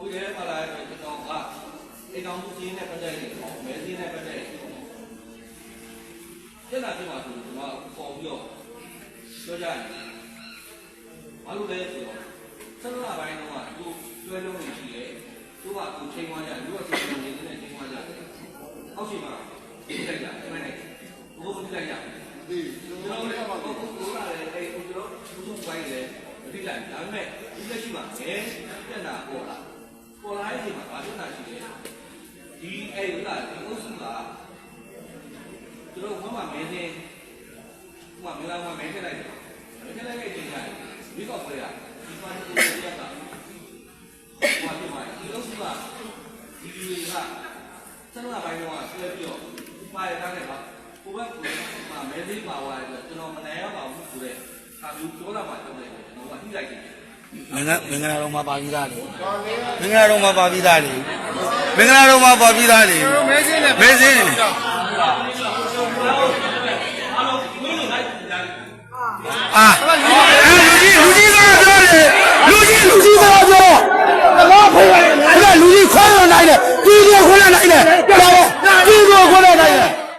ကိုဗစ်ရဲ့ပါလာတဲ့ကျွန်တော်ကအိမ်တော်မှုစည်းနဲ့ပတ်သက်ရင်မဲစည်းနဲ့ပတ်သက်ရင်ကျန်တာပြပါဆိုကျွန်တော်ပေါ်ပြီးတော့ပြောကြတယ်ဘာလို့လဲဆိုတော့ဆက်လာပိုင်းတော့ကသူကျွဲလုံးနေရှိတယ်သူကသူချိန်သွားကြတယ်သူကချိန်နေနေချိန်သွားကြတယ်အောက်ရှိမှာဒီလိုက်တာအဲ့မဲ့ဘိုးဘုရားရဒီကျွန်ကျွန်တော်တော်လည်းလည်းဘာပါလို့ဘူးကိုလာလဲအဲ့ကျွန်တော်သူ့ဘိုင်းလေဒီလိုက်ဒါပေမဲ့ဒီလက်ရှိမှာအဲပြန်တာပေါ်လာ ဒီအဲ့ဥလာဒီအုပ်စုကသူတို့ဘာမှမင်းနေဟိုမှာမင်းလာမှမင်းထည့်လိုက်တယ်မင်းထည့်လိုက်တဲ့အချိန်ကျမိကောက်ပွဲရဒီမှာဒီလိုရတာဟိုမှာဒီမှာဒီအုပ်စုကဒီလူတွေကစနလာပိုင်းတော့ဆွဲပြီးတော့ပါရတဲ့ကကိုဘက်ကမှာမဲသေးပါသွားတယ်ကျွန်တော်မနိုင်ရပါဘူးဆိုတော့အာလူပြောလာမှတော့တယ်ကျွန်တော်ကထိလိုက်တယ်မင်္ဂမင်္ဂလာတော်မှာပါပြီးသားလေဒါလေးကမင်္ဂလာတော်မှာပါပြီးသားလေ မင်္ဂလာတော်မှာပေါ်ပြီးသားလေမဲစင်းနဲ့မဲစင်းလေအာလူကြီးလူကြီးကပြောတယ်လူကြီးလူကြီးကပြောတော့ဘာဖေးရလဲအဲ့ဒါလူကြီးခွဲလို့နိုင်တယ်ပြည်ပြည်ခွဲလို့နိုင်တယ်တော်တယ်